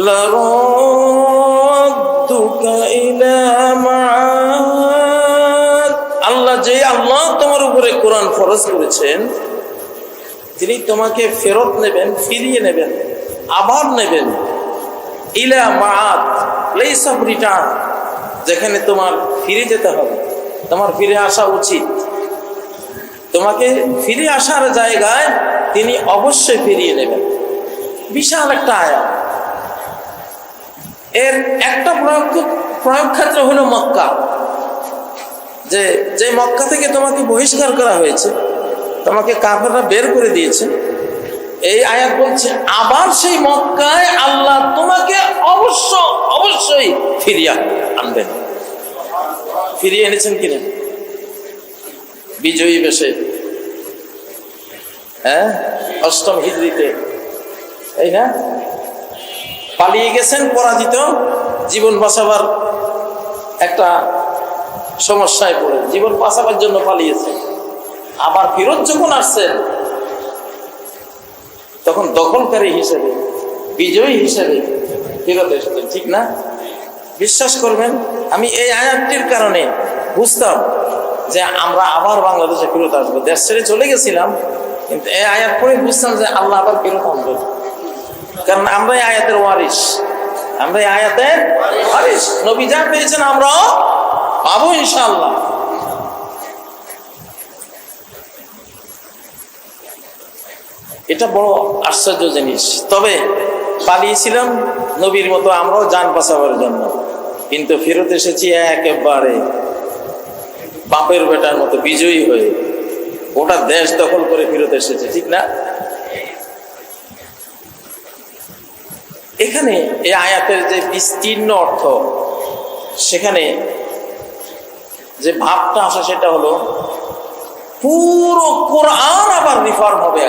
لردك إلى معاد আল্লাহ যে আল্লাহ তোমার উপরে কোরআন ফরজ করেছেন তিনি তোমাকে ফেরত নেবেন ফিরিয়ে নেবেন আবার নেবেন ইলা মাআত প্লেস অফ রিটার্ন যেখানে তোমার ফিরে যেতে হবে তোমার ফিরে আসা উচিত তোমাকে ফিরে আসার জায়গায় তিনি অবশ্যই ফিরিয়ে নেবেন বিশাল একটা আয়া এর একটা প্রয়োগ প্রয়োগ ক্ষেত্র হলো মক্কা। যে যে মক্কা থেকে তোমাকে বহিষ্কার করা হয়েছে, তোমাকে কাফেররা বের করে দিয়েছে। এই আয়াত বলছে, আবার সেই মক্কায় আল্লাহ তোমাকে অবশ্য, অবশ্যই ফিরিয়ে আনবেন। ফিরিয়ে এনেছেন কিনা? বিজয়ী বেশে। হ্যাঁ? অষ্টম হিজড়িতে। এই না? পালিয়ে গেছেন, পরাজিত, জীবন বাঁচাবার একটা সমস্যায় পড়ে জীবন বাঁচাবার জন্য পালিয়েছেন। আবার ফেরত যখন আসছেন, তখন দখলকারী হিসেবে, বিজয়ী হিসেবে ফেরত এসেছেন, ঠিক না? বিশ্বাস করবেন, আমি এই আয়াতটির কারণে বুঝতাম যে আমরা আবার বাংলাদেশে ফেরত আসব। দেশ ছেড়ে চলে গেছিলাম, কিন্তু এই আয়াত পরে বুঝতাম যে আল্লাহ আবার ফেরত আনবেন। কারণ আমরা এই আয়াতের ওয়ারিস। আমরা এই আয়াতের ওয়ারিস। নবী যা পেয়েছেন আমরাও পাবো ইনশাআল্লাহ। এটা বড় আশ্চর্য জিনিস। তবে পালিয়েছিলাম নবীর মতো আমরাও যান বাঁচাবার জন্য। কিন্তু ফেরত এসেছি একেবারে বাপের বেটার মতো, বিজয়ী হয়ে। ওটা দেশ দখল করে ফেরত এসেছে, ঠিক না? এখানে এই আয়াতের যে বিস্তীর্ণ অর্থ, সেখানে যে ভাবটা আসে সেটা হলো, পুরো কোরআন আবার রিফর্ম হবে।